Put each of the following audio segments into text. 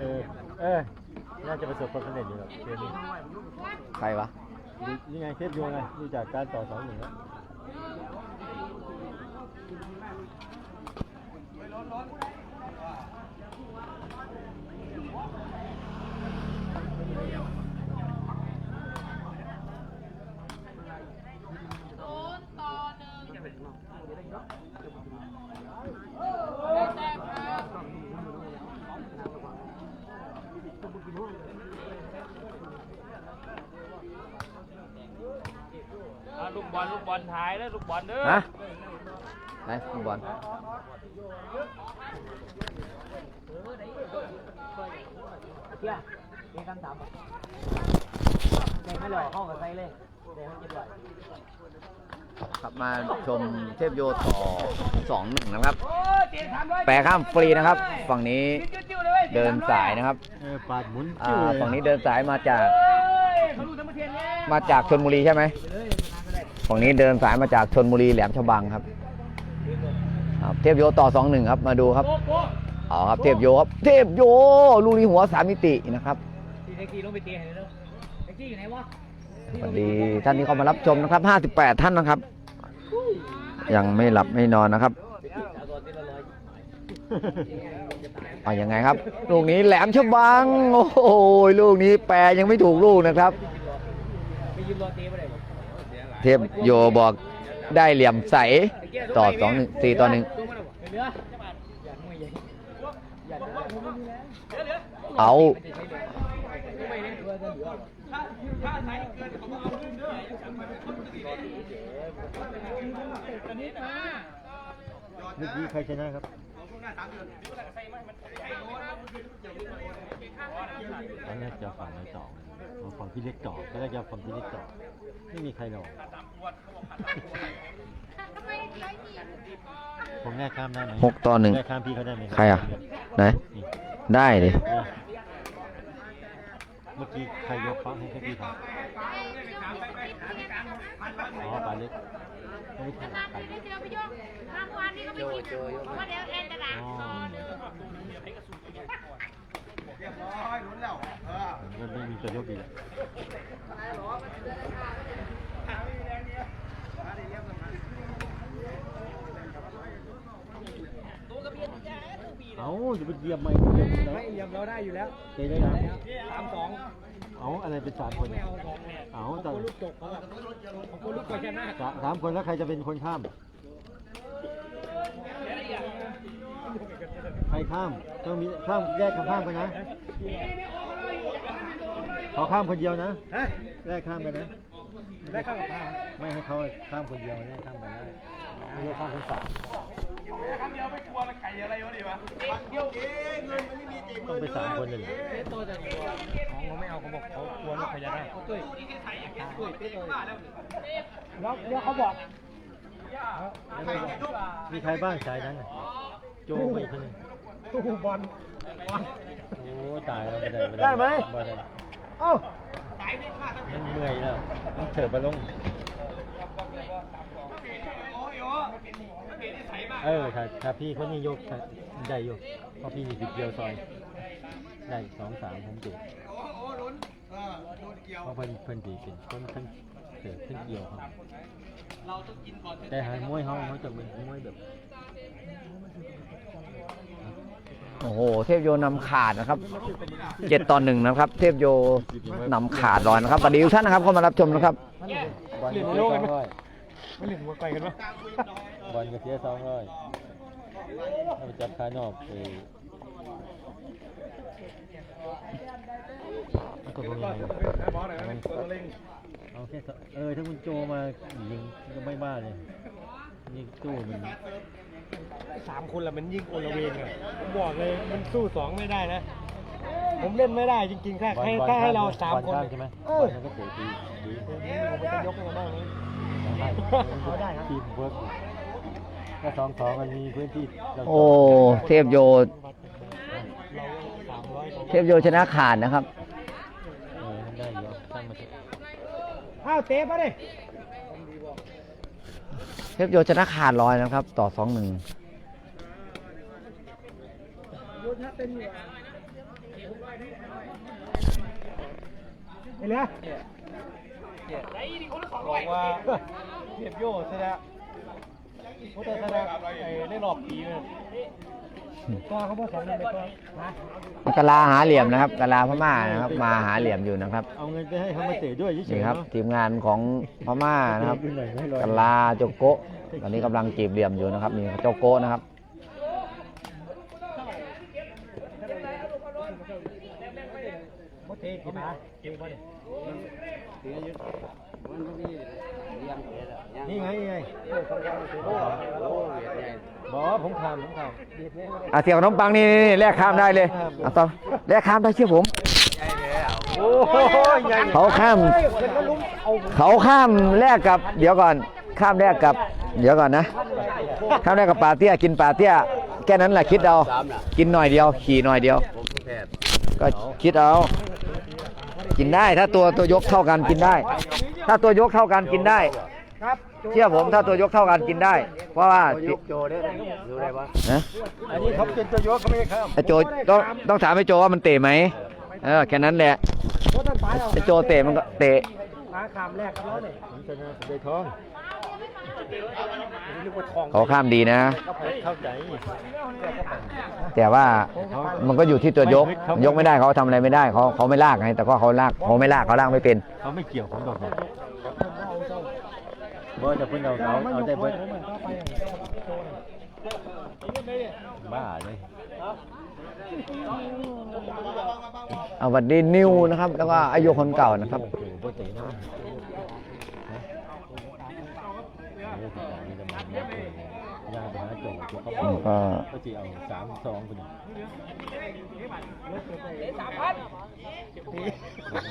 เออเออน่าจะประสบความสำเร็จอยู่หรอกเกมนี้ใครวะ นี่นี่ไงเทพโยงไงดูจากการต่อสองหนึ่งแล้ว ศูนย์ต่อหนึ่งได้แต้มครับ เอาลูกบอลลูกบอลถ่ายแล้วลูกบอลเด้อฮะไหนฟุตบอลเที่ยมีคำถาม ครับมาชมเทพโยต่อสองหนึ่งนะครับ แปรข้ามฟรีนะครับ ฝั่งนี้เดินสายนะครับเออปาดหมุนอ่าจิ้วเลยฝั่งนี้เดินสายมาจาก มาจากชนบุรีใช่ไหมฝั่งนี้เดินสายมาจากชนบุรีแหลมฉบังครับครับเทพโยต่อสองหนึ่งครับมาดูครับเอาครับเทพโยครับเทพโยลูกนี้หัวสามมิตินะครับทีแท็กซี่ลงไปเตะให้เร็วแท็กซี่อยู่ไหนวะ สวัสดีท่านที่เข้ามารับชมนะครับ 58 ท่านนะครับ ยังไม่หลับไม่นอนนะครับเอายังไงครับ ลูกนี้แหลมฉบัง โอ้โหลูกนี้แปรยังไม่ถูกลูกนะครับเตะไปไหนบ่เทพโยบอกได้เหลี่ยมใสต่อสองหนึ่งสี่ต่อหนึ่งเอา บ่เหลืออย่าไม่ใหญ่อย่าได้เอาไม่ได้ตัวจะเหลือเมื่อกี้ใครชนะครับตอนแรกจะฝั่งไหนต่อเอาฝั่งพี่เล็กต่อตอนแรกจะฝั่งพี่เล็กต่อไม่มีใครหรอกทำไมร้อยสี่ผมแง่ข้ามได้ไหมหกต่อหนึ่งแง่ข้ามพี่เขาได้ไหมใครอะ ไหนนี่ได้ดิเออ เมื่อกี้ใครยกฟ้องให้แค่พี่ทำอ๋อปลาเล็กไม่ใช่ปลานทำๆไม่เจอพี่ยกมาเมื่อวานนี้ก็ไม่กินเพราะว่าเดี๋ยวเอ็นตลาด่าอ๋อต่อหนึ่งมันไม่มีจะยกอีก เอาจะไปเหยียบไม่เหยียบไม่ยำเราได้อยู่แล้วเตะได้นะสามสองเอาอะไรเป็นสามคนไม่เอาสองแน่เอาแต่คนลูกจกเขาแบบของคนลูกกว่าชนะสามสามคนแล้วใครจะเป็นคนข้าม ใครข้ามต้องมีข้ามแยกกันข้ามกันนะเขาข้ามคนเดียวนะฮะแยกข้ามกันนะได้เข้ากับพาไม่ให้เขาข้ามคนเดียวแยกข้ามกันได้ไม่ใช่ข้ามคนสาม ต้องไปสามคนเลยเหรอตัวจะของเขาไม่เอาเขาบอกเขากลัวลูกพญานาคตุ้ยตุ้ยตุ้ยแล้วเดี๋ยวเขาบอกมีใครบ้างสายนั้นน่ะโจไปคนหนึงตู้บอลโอ้ตายแล้วไม่ได้ได้ไหมบ่ได้เอ้ามันเมื่อยแล้วมันเถิดมาลง เออถ้าถ้าพี่คนนี้ยกได้ยกเพราะพี่มีสิบเดียวซอย ได้สองสามผมจุเพราะเพิ่นเพิ่นดีเป็นคนทั้งเถิดทั้งเกี่ยวครับแต่หามวยเฮาเขาจะเป็นมวยแบบโอ้โห เทพโยนำขาดนะครับเจ็ดต่อหนึ่งนะครับ เทพโยนำขาดลอยนะครับสวัสดีทุกท่านนะครับเข้ามารับชมนะครับบอลก็เสียสองร้อย ไม่เล่นหัวไกลกันวะบอลก็เสียสองร้อยเอาไปจับคานอกไปเอาตัวลงยังไงเอาแค่สองเออถ้าคุณโจมายิงก็ไม่บ้าเลยนี่ตู้มันสามคนละมันยิ่งโอละเวงอะผมบอกเลยมันสู้สองไม่ได้นะ ผมเล่นไม่ได้จริงๆแค่บอลให้บอลถ้าให้เราข้สามบอลคนข้ใช่ไหมเอบออลมันก็เตะดีดีผมจะยกให้มันบ้าง นี้เขาได้ครับทีมเวิร์กถ้าสองสองมันมีพื้นที่เราโอ้เทพโย สามร้อยเทพโยชนะขาดนะครับ เออมันได้เยอะช่างมาเถอะอ้าวเตะไปดิเทพโยชนะขาดลอยนะครับ ต่อสองหนึ่งเห็นไหมบอกว่า เทียบโยชนะเขาจะชนะไอ้ได้รอบปีเลยตัวเขาบอกสองหนึ่งไปตัวนะกะลาหาเหลี่ยมนะครับกะลาพม่านะครับ มาหาเหลี่ยมอยู่นะครับเอาเงินไปให้เขามาเตะด้วยเฉนี่ยๆครับ เนาะทีมงานของพม่านะครับขึ้นหน่อยไม่ลอยกะลาโจโกะตอนนี้กำลังจีบเหลี่ยมอยู่นะครับนี่โจโกะนะครับ โมเตะกี่มาเก่งป่ะเนี่ไงนี่ไงบอกว่าผมทำผมทำอะเสี่ยวขนมปังนี่นี่แลกข้ามได้เลยเอาต่อแลกข้ามได้เชื่อผมโอ้โหใหญ่เขาข้าม เขาข้ามแลกกับ เดี๋ยวก่อน ข้ามแลกกับ เดี๋ยวก่อนนะ ข้ามแลกกับปลาเตี้ยกินปลาเตี้ยแค่นั้นแหละคิดเอา กินหน่อยเดียว ขี่หน่อยเดียว ก็คิดเอา กินได้ถ้าตัวตัวยกเท่ากันกินได้ ถ้าตัวยกเท่ากันกินได้ ครับเชื่อผมถ้าตัวยกเท่ากันกินได้ เพราะว่าโจได้ดูได้ปะนะอันนี้เขาเป็นตัวยกเขาไม่ได้ข้ามไอโจต้องต้องถามไอโจว่ามันเตะไหมเออแค่นั้นแหละเพราะท่านป้าเอาไอโจเตะมันก็เตะขาขามแรกครับเนี่ยผมชนะใบทองนึกว่าทอง เขาข้ามดีนะก็ผมเข้าใจแต่ว่ามันก็อยู่ที่ตัวยก ยกไม่ได้เขาทำอะไรไม่ได้เขาเขาไม่ลากไงแต่ก็เขาลากเขาไม่ลากเขาลากไม่เป็นเขาไม่เกี่ยวผมดอกนะบ่จะเพิ่นเอาเอาเอาได้เพิ่นบ้าเลยเอาวัดดีนิวนะครับ แล้วก็อายุคนเก่านะครับ โอ้โหบ่เตะนะฮะ โอ้โหนี่ก็มันเนี่ยยาไปหาโจโจเขาอืมก็ก็สิเอาสามสองคนนี้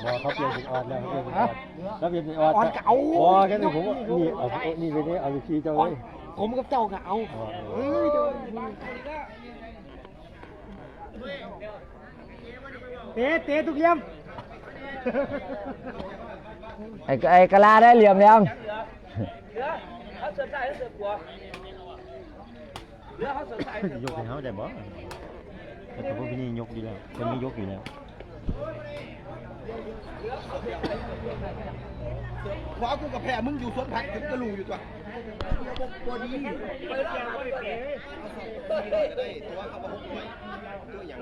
บอเขาเปลี่ยนเป็นออดแล้วเขาเปลี่ยนเป็นออดแล้วเปลี่ยนเป็นออดออดเก่าบอแค่นี้ผมว่านี่เอาเอานี่ไปนี่เอาไปชี้เจ้าเลยผมกับเจ้าก็เอาอ๋อเอ้ยเดี๋ยวเตะเตะทุกเยี่ยมไอ้ไอ้กะลาได้เหลี่ยมยัง ยกให้เขาได้บ่แต่ผมว่าพี่นี่ยกอยู่แล้วคนนี้ยกอยู่แล้วขวากูกับแพ้มึงอยู่สวนผักถึงกระลูอยู่ตัวตัวดีได้ตัวเขาบอกหกร้อยตัวอย่าง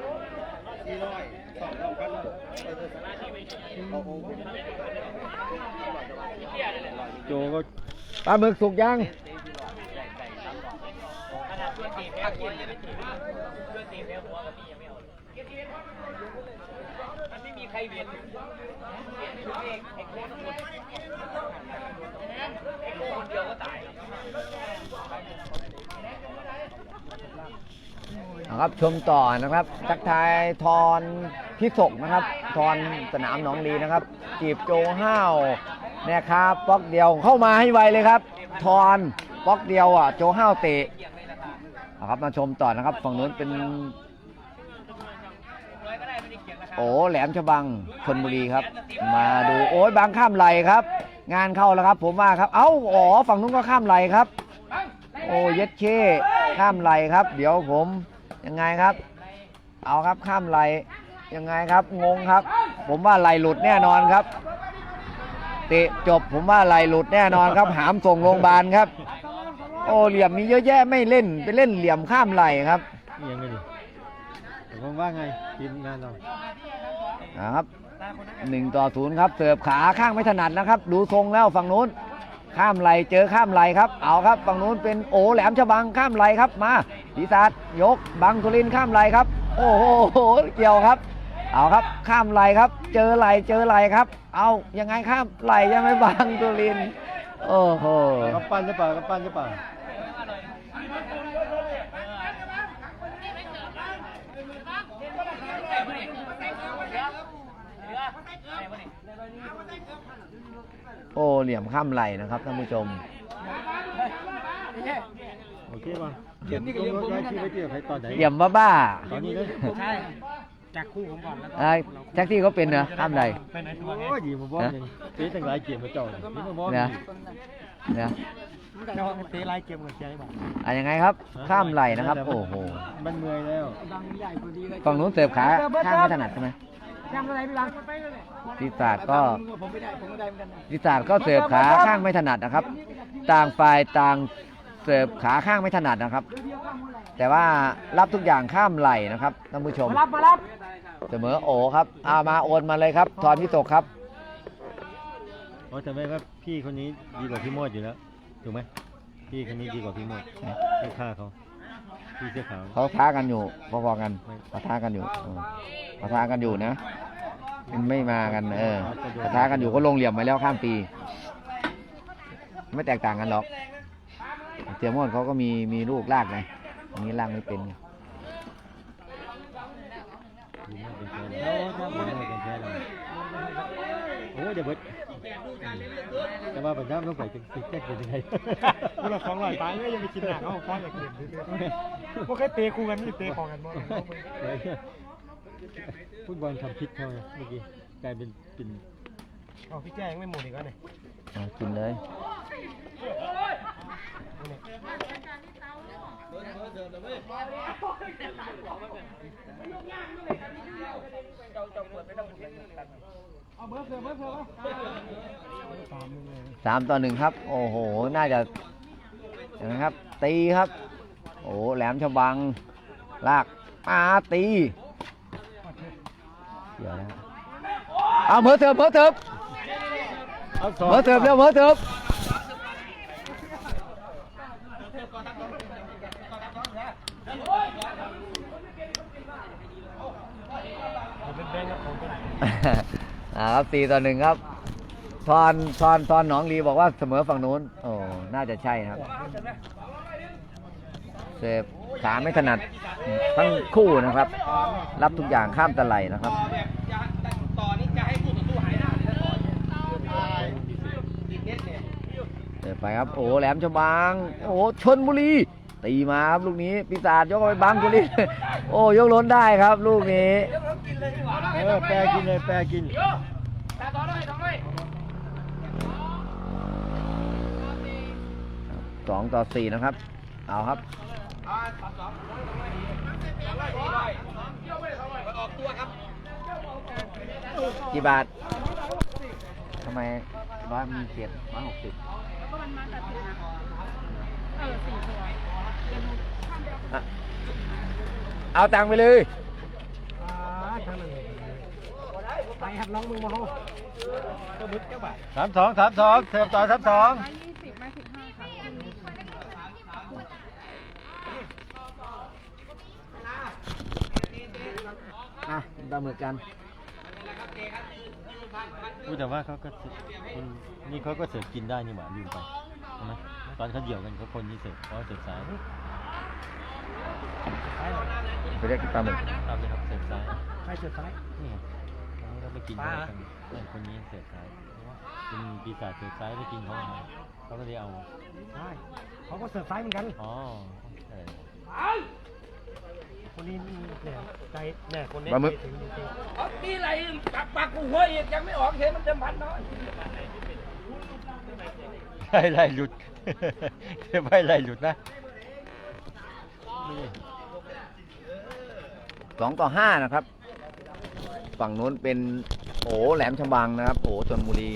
สี่ร้อยสองร้อยพันโอ้โหโจก็ ปลาหมึกสุกยังไม่มีใครเวียนนะครับชมต่อนะครับทักทายทอนพิศกนะครับ ทอนสนามหนองลีนะครับจีบโจห้าว เนี่ยครับป๊อกเดียวเข้ามาให้ไวเลยครับทอนป๊อกเดียวอะโจห้าวเตะครับมาชมต่อนะครับฝั่งนู้นเป็น โอ้แหลมฉบังชนบุรีครับ มาดูโอ้ยบางข้ามไหลครับ งานเข้าแล้วครับ ผมว่าครับ เอ้าอ๋อฝั่งนู้นก็ข้ามไหลครับ โอ้เย็ดเช่ข้ามไหลครับ เดี๋ยวผมยังไงครับ เอาครับข้ามไหลยังไงครับงงครับ ผมว่าไหลหลุดแน่นอนครับ เตะจบผมว่าไหลหลุดแน่นอนครับ หามส่งโรงพยาบาลครับ โอ้เหลี่ยมมีเยอะแยะไม่เล่นไปเล่นเหลี่ยมข้ามไหลครับนี่ยังไงดิผมว่าไงทีมงานเรานะครับหนึ่งต่อศูนย์ครับเสิร์ฟขาข้างไม่ถนัดนะครับ ดูทรงแล้วฝั่งนู้น ข้ามไหลเจอข้ามไหลครับ เอาครับฝั่งนู้นเป็นโอแหลมฉบังข้ามไหลครับมาปีศาจยกบังสุรินทร์ข้ามไหลครับ โอ้โหเกี่ยวครับ เอาครับข้ามไหลครับ เจอไหลเจอไหลครับ เอายังไงข้ามไหลยังไม่บังสุรินทร์โอ้โหกำปั้นหรือเปล่ากำปั้นหรือเปล่าโอ้เหลี่ยมข้ามไหลนะครับท่านผู้ชมโอเคป่ะเขียนนี่ก็ยังผมไม่ได้ที่ไปตอนไหนเหลี่ยมบ้าบ้าตอนนี้เลยใช่ จากคู่ผมก่อนแล้วก็ๆอะไรแท็กซี่เขาเป็นเหรอข้ามไหลเป็นไอ้ตัวไงโอ้ยดีมาบอกยังเตะตั้งหลายเกมมาเจ้านี่มาบอกเนี่ยเนี่ยน้องเตะไล่เกมกับเชียร์ได้ป่ะอะยังไงครับ ข้ามไหลนะครับ โอ้โหมันเมื่อยแล้วฝั่งนู้นเสิร์ฟขาข้างไม่ถนัดใช่ไหมจำอะไรพี่บังปีศาจก็ผมไม่ได้ผมไม่ได้เหมือนกันปีศาจก็เสิร์ฟขาข้างไม่ถนัดนะครับ ต่างฝ่ายต่างเสิร์ฟขาข้างไม่ถนัดนะครับ แต่ว่ารับทุกอย่างข้ามไหลนะครับท่านผู้ชมมารับมารับ เสมอโอครับเอามาโอนมาเลยครับทอนพิศกครับเพราะแต่ไม่ว่าพี่คนนี้ดีกว่าพี่โมดอยู่แล้วถูกไหมพี่คนนี้ดีกว่าพี่โมดไม่ฆ่าเขาพี่เสื้อขาวเขาท้ากันอยู่พอๆกันเขาท้ากันอยู่เออเขาท้ากันอยู่นะมันไม่มากันเออเขาท้ากันอยู่ก็ลงเหลี่ยมไปแล้วข้ามปี ไม่แตกต่างกันหรอกเตียมอนเขาก็มีมีลูกลากไงอันนี้ลากไม่เป็นไง ดีมากเป็นแพ้เลยดีมากเป็นแพ้เลยโอ้ยเดี๋ยวเบิดแต่ว่าปัญญาต้องไปถึงสิแจ็คเป็นยังไงกูละสองร้อยตายเลยยังไปกินหนักเขาฟ้อนอย่างอื่นพวกเคยเตะคู่กันไม่เตะของกันบ่ฟุตบอลทำพิษเขาไงเมื่อกี้กลายเป็นเป็นเอาพี่แจ้งไม่หมดอีกแล้วเนี่ยเอากินเลยเอาเบอร์เสือเบอร์เสือตามมึงเลย สามต่อหนึ่งครับ โอ้โห น่าจะนะครับ ตีครับ โอ้แหลมฉบัง ลากมาตีเดี๋ยวนะเอาเหมือเถิบเหมือเถิบเอาสเหมือเถิบเร็วเหมือเถิบเอ่าครับสี่ต่อหนึ่งครับทอนทอนทอนหนองลีบอกว่าเสมอฝั่งนู้น โอ้น่าจะใช่นะครับเสพขาไม่ถนัดทั้งคู่นะครับ รับทุกอย่างข้ามตะไลนะครับเดินไปครับโอ้แหลมฉบังโอ้ชนบุรีตีมาครับลูกนี้ปีศาจยกไปบังกุลีโอ้ยกล้นได้ครับ ลูกนี้ เออแปรกินเลยแปรกินสองต่อสี่นะครับ เอาครับออกตัวครับกี่บาททำไมร้อยมีเจ็ดร้อยหกสิบก็มันมาตัดสินนะเออสี่ตัวเดี๋ยวหนูข้ามเดียวอะเอาตังค์ไปเลยอ่า ทางนั้นไปครับน้องมึงมาห้องก็บึกเจ้าบ่าสามสองสามสองเสิร์ฟต่อสามสองร้อยยี่สิบม่สิบห้าค่ะอะปลาหมึกกันพูดแต่ว่าเขาก็คนนี่เขาก็เสิร์ฟกินได้นี่หว่าลืมไปใช่ไหมตอนเขาเดี่ยวกันเขาคนนี้เสิร์ฟเขาเสิร์ฟซ้าย ไปเรียกปลาหมึกตามเลยครับเสิร์ฟซ้ายใครเสือซ้ายนี่ไงอันนี้เราไปกินปลาด้วยกันนั่นคนนี้เสิร์ฟซ้ายเป็นปีศาจเสิร์ฟซ้ายไปกินเขาเอามาเขาก็เลยเอาใช่เขาก็เสือซ้ายเหมือนกันอ๋อเออคนนี้เนี่ยใจเนี่ยคนนี้ปลาหมึกถึงจริงมีอะไรปักปักกูหัวอีกยังไม่ออกเห็นมันเต็มพันเนาะใช่ไล่หลุดไม่ไล่หลุดนะ สองต่อห้านะครับ ฝั่งโน้นเป็นโอ้แหลมฉบังนะครับ โอ้ชนบุรี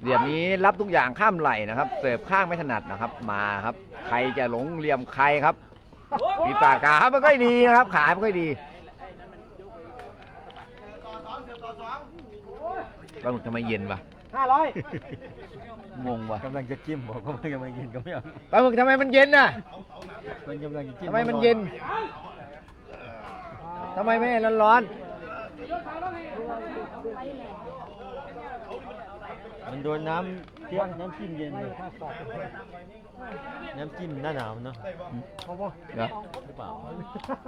เหลี่ยมนี้รับทุกอย่างข้ามไหลนะครับ เสิร์ฟข้างไม่ถนัดนะครับ มาครับ ใครจะหลงเหลี่ยมใครครับปีปากขาไม่ค่อยดีนะครับ ขาไม่ค่อยดีปลาหมึกทำไมเย็นวะ ห้าร้อยงงวะกำลังจะจิ้มบอกว่ามันกำลังกินก็ไม่เอาปลาหมึกทำไมมันเย็นน่ะมันกำลังจะจิ้มทำไมมันเย็นทำไมไม่ร้อนร้อนมันโดนน้ำเทียมน้ำจิ้มเย็นเลย น้ำจิ้มหน้าหนาวเนาะเขาบอกๆเหรอหรือเปล่า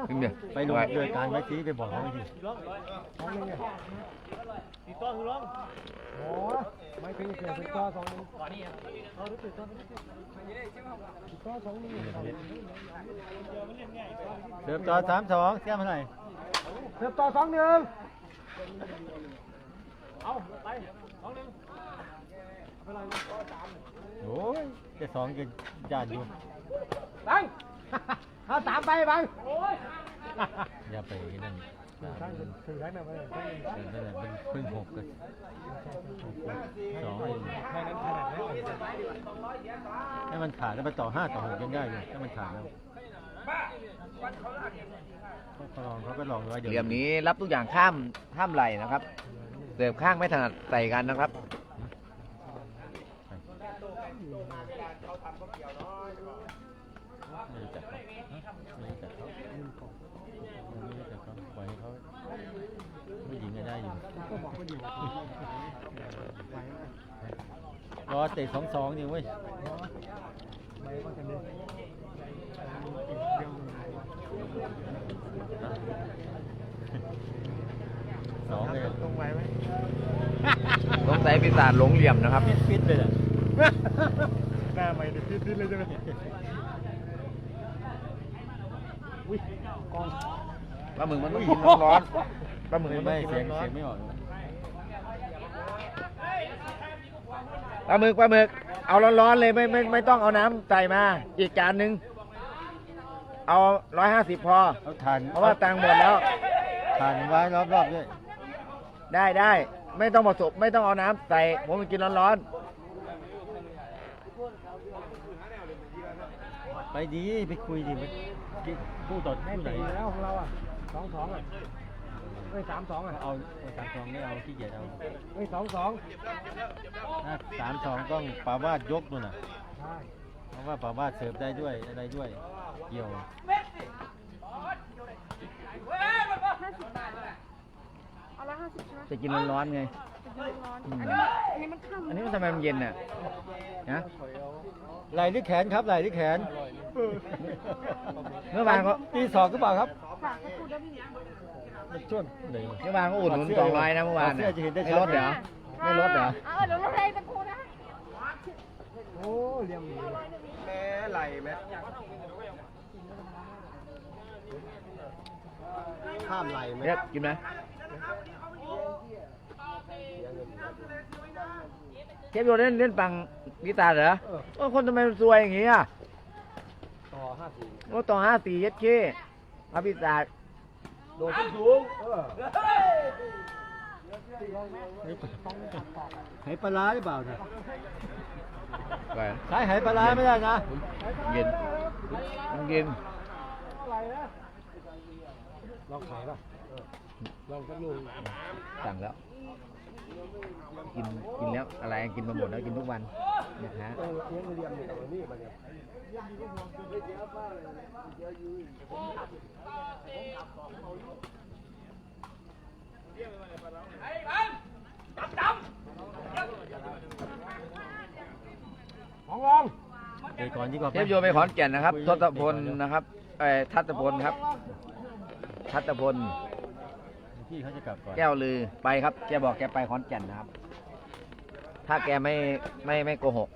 ถึงเนี่ยไปลงเรือการไว้ซีไปบอกเขาไม่ดีสองหนึ่งเนี่ยติดต่อคือร้องโอ้ไม่ถึงเสียติดต่อสองหนึ่งก่อนนี่เอาติดต่อติดต่อสองหนึ่งเดิมต่อสามสองเสียเท่าไหร่เสียต่อสองหนึ่งเอาไปสองหนึ่งโอ้ยแก จะสองจะญาติอยู่บัง เอาสามไปบังอย่าไปนั่นสามใช่มันถือได้ไหมวะเนี่ยเออนั่นแหละเป็นเพิ่งหกกันสองเองแค่นั้นขนาดนั้นให้มันขาดแล้วไปต่อห้าต่อหกยังได้อยู่ถ้ามันขาดแล้วเขาลองเขาก็ลองไว้เดี๋ยวเหลี่ยมนี้รับทุกอย่างข้ามข้ามไหลนะครับเสิร์ฟข้างไม่ถนัดใส่กันนะครับ ไม่รู้จักเขาไม่รู้จักเขาไม่รู้จักเขาปล่อยให้เขาผู้หญิงก็ได้อยู่ก็บอกว่าอยู่รอเตะสองสองนี่เว้ยไปว่ากันเดี๋ยสองเลยลงไปไหมสงสัยปีศาจหลงเหลี่ยมนะครับ ฟิตฟิตเลย อะหน้าใหม่ดิฟิตๆเลยใช่ไหมอุ้ยกองปลาหมึกมันต้องกินร้อนๆปลาหมึกมันต้ไม่องกินเสียงร้อเสีนยงไม่ออกๆปลาหมึกปลาหมึกเอาร้อนๆเลยไม่ไม่ไม่ต้องเอาน้ำใส่มา อีกจานหนึ่งเอาร้อยห้าสิบพอ เอาทานเพราะว่าตังค์หมดแล้วทานไว้รอบๆด้วย ได้ได้ไม่ต้องผสมไม่ต้องเอาน้ำใส่ผมมันกินร้อน ไปดีไปคุยดีไปคู่ต่อแม่คู่ไหนตีแล้วของเราอะสองสองอะเฮ้ยสามสองอะเอาเอาสามสองไม่เอาขี้เกียจเอาเฮ้ยสองสองถ้าสามสองต้องปาวาดยกนู่นน่ะใช่เพราะว่าปาวาดเสิร์ฟได้ด้วยอะไรด้วย เกี่ยวห้าสิบบาทเอาละห้าสิบใช่ไหมๆจะกินร้อนๆไงจะกินร้อนอืมอันนี้มันอันนี้มันค่ำอันนี้มันทำไมมันเย็นน่ะนะไหล่หรือแขนครับไหล่หรือแขน เมื่อวานก็ตีสองก็เปล่าครับฝากกระปุกได้พี่เนี่ยมันช่วงไหนเมื่อวานก็อุดหนุนสองร้อยนะเมื่อวานเสื้อจะเห็นได้ไม่ชัลดดเหรอไม่ลดเหรอเออเดี๋ยวเราเลยตะกูนะโอ้เรียมดีแม่ไหลแม่ข้ามไหลไหมเรียกกินไหมเทปโยเล่นเล่นปังกีตาร์เหรอโอ้คนทำไมมันซวยอย่างงี้อะต่ อห้าสี่โอ้ต่อห้าสี่เย็ดเคพระพิศาจโดดขึ้นสูงเออหายปลาร้าหรือเปล่าเนี่ยไปขายหายปลาร้าไม่ได้นะเย็นมันเย็นลองขายป่ะเออลองสักลูกสั่งแล้ว กินกินแล้วอะไรกินมาหมดแล้วกินทุกวันนะฮะเออเลี้ยงเรียมอยู่ตรงนี้มาเนี่ยของลองไปก่อนดีกว่าเทปโยไปขอนแก่นนะครับทศพลนะครับเอ่อทัตพลครับทัตพล พี่เขาจะกลับก่อนแก้วลือไปครับแกบอกแกไปขอนแก่นนะครับ ถ้าแกไม่ไม่ไม่โกหก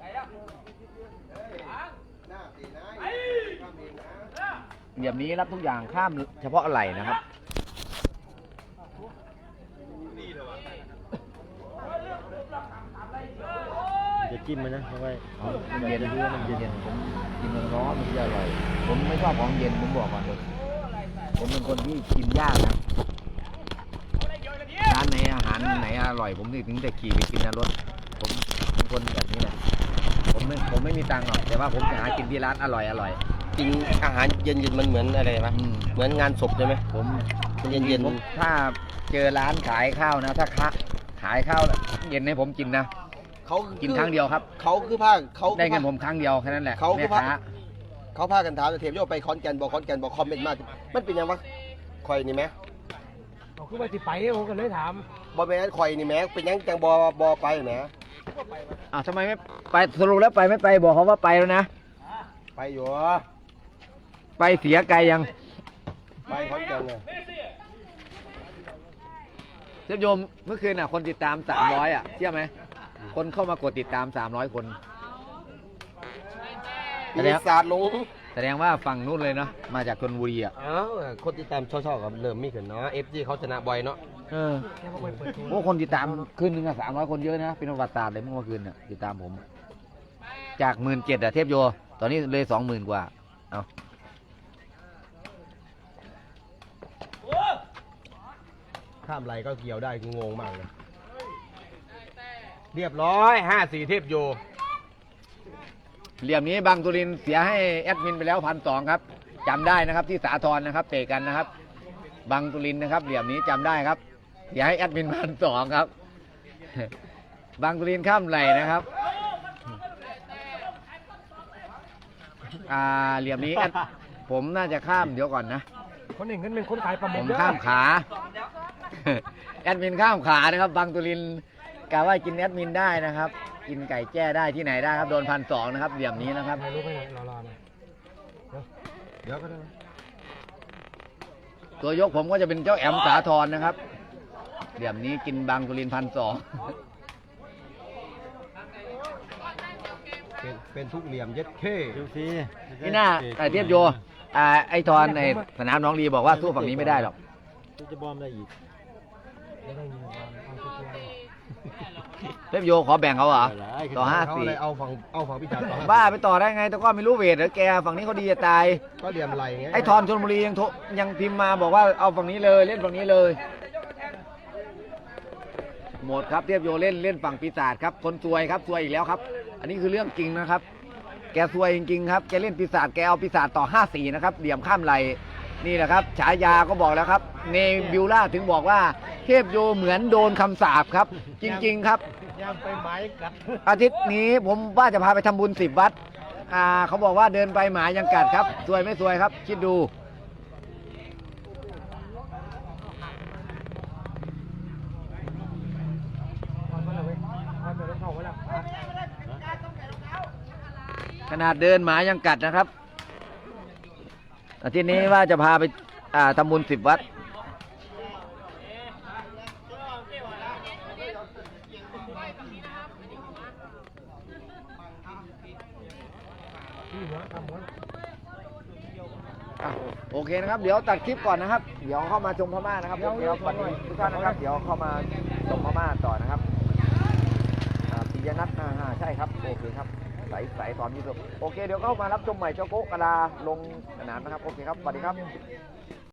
เหลี่ยมนี้รับทุกอย่างข้ามเฉพาะไหล่นะครับจะจิ้มมันนะเพราะว่ามันเย็นรู้ว่ามันเย็นผมกินมันร้อนมันจะอร่อย ผมไม่ชอบของเย็นผมบอกก่อนเลยผมเป็นคนที่กินยากนะร้าน ไหนอาหารไหนอร่อยผมถึงแต่ขี่ไปกินนะรถผมเป็นคนแบบนี้แหละผมไม่ผมไม่มีตังค์หรอกแต่ว่าผมจะหากินที่ร้านอร่อยอร่อยจริงอาหารเย็นๆมันเหมือนอะไรปะอืมเหมือนงานศพใช่ไหมผม เย็นเย็นผมถ้าเจอร้านขายข้าวนะ ถ้าคะขายข้าวเย็นให้ผมกินนะเขากินครั้งเดียวครับ เขาคือภาคเขาได้เงินผมครั้งเดียวแค่นั้นแหละเขาคืแม่อพระค้าเขาพากันถามแต่เทปโยไปคอนแกนบอกคอนแกนบอกคอมเมนต์มา มันเป็นยังวะคอยนี่ไหม เอาขึ้นมาติไปผมก็เลยถามบอแมนคอยนี่แหมเป็นยังจังบอบอไปแหมอ้าวทำไมไม่ไปสรุปแล้วไปไม่ไปบอกเขาว่าไปแล้วนะ ไปอยู่ ไปเสียไกลยังไปคอนแกนเนี่ยเชฟโยมเมื่อคืนน่ะคนติดตามสามร้อยอะเชื่อไหมคนเข้ามากดติดตามสามร้อยคน ปีศาจหลง แสดงว่าฝั่งนู้นเลยเนาะมาจากชนบุรีอะเอ้าคนติดตามชอบๆกับเริ่มมีขึ้นเนาะเอฟจีเขาชนะบ่อยเนาะเออโอ้คนติดตามคืนนึงอะสามร้อยคนเยอะนะเป็นประวัติศาสตร์เลยเมื่อคืนน่ะติดตามผม จากหมื่นเจ็ดอะเทพโย ตอนนี้เลยสองหมื่นกว่าเอาข้ามไรก็เกี่ยวได้กูงงมากเลยเรียบร้อยห้าสี่เทพโย เหลี่ยมนี้บางตุลินทร์เสียให้แอดมินไปแล้วพันสองครับจำได้นะครับที่สาทรนะครับเตะกันนะครับ บางตุลินทร์นะครับ เหลี่ยมนี้จำได้ครับเสียให้แอดมินพันสองครับ บางตุลินทร์ข้ามไหลนะครับอ่าเหลี่ยมนี้แอดผมน่าจะข้ามเดี๋ยวก่อนนะคนหนึ่งขึ้นเป็นคนขายปลาหผมึกมเด้อข้ามขา แอดมินข้ามขานะครับ บางตุลินทร์กะว่ากินแอดมินได้นะครับ กินไก่แจ้ได้ที่ไหนได้ครับโดนพันสองนะครับเหลี่ยมนี้นะครับถ่ายรูปให้หน่อยรอๆหน่อยเดี๋ยวเดี๋ยวก็ได้ตัวยกผมก็จะเป็นเจ้าแอมสาทรนะครับ เหลี่ยมนี้กินบางตุลินพันสองเป็นเป็นทุกเหลี่ยมเย็ดเข้ดูสินี่หน้าไอเทียบโยอ่าไอทอนในสนามน้องรีบอกว่าสู้ฝั่งนี้ไม่ได้หรอก จะบอมได้อีกไม่ได้ยินก่อนเอาทุกตัวเลย เทพโยขอแบ่งเขาเหรอ ต่อห้าเขาสี่เลยเอาฝั่งเอาฝั่งพิจารณ์ต่อห้บ้าไปต่อได้ไงแต่ก็ไม่รู้เวทเหรือแกฝั่งนี้เขาดีจะตาย ก็เหลี่ยมไหลไงไอทอนชนบุรียังโทรยังพิมพ์มาบอกว่าเอาฝั่งนี้เลยเล่นฝั่งนี้เลย หมดครับเทียบโยเล่นเล่นฝั่งปีศาจครับคนซวยครับซวยอีกแล้วครับ อันนี้คือเรื่องจริงนะครับ แกซวยจริงๆครับแกเล่นปีศาจแกเอาปีศาจต่อ5-4นะครับเหลี่ยมข้ามไหล นี่แหละครับฉายาก็บอกแล้วครับเนบิวล่าถึงบอกว่า เทพโยเหมือนโดนคำสาปครับ จริง ๆ ครับ ย่างไปไม้กัดอาทิตย์นี้ผมว่าจะพาไปทำบุญสิบวัดอ่าเขาบอกว่าเดินไปหมายังกัดครับ สวยไม่สวยครับ คิดดูเอามาเลยเว้ยเอาไปแล้วเข้าไว้แล้ว ขนาดเดินหมายังกัดนะครับ อาทิตย์นี้ว่าจะพาไปอ่าทำบุญสิบวัด อะโอเคนะครับ เดี๋ยวตัดคลิปก่อนนะครับ เดี๋ยวเข้ามาชมพม่านะครับเดี๋ยวฝันดีทุกท่านนะครับ เดี๋ยวเข้ามาชมพม่าต่อนะครับอ่าปิยนัทอ่าใช่ครับ โอเคครับ ใสใสตอนนี้ครับโอเคเดี๋ยวเข้ามารับชมใหม่เจ้าโกกกะลาลงสนามนะครับ โอเคครับสวัสดีครับ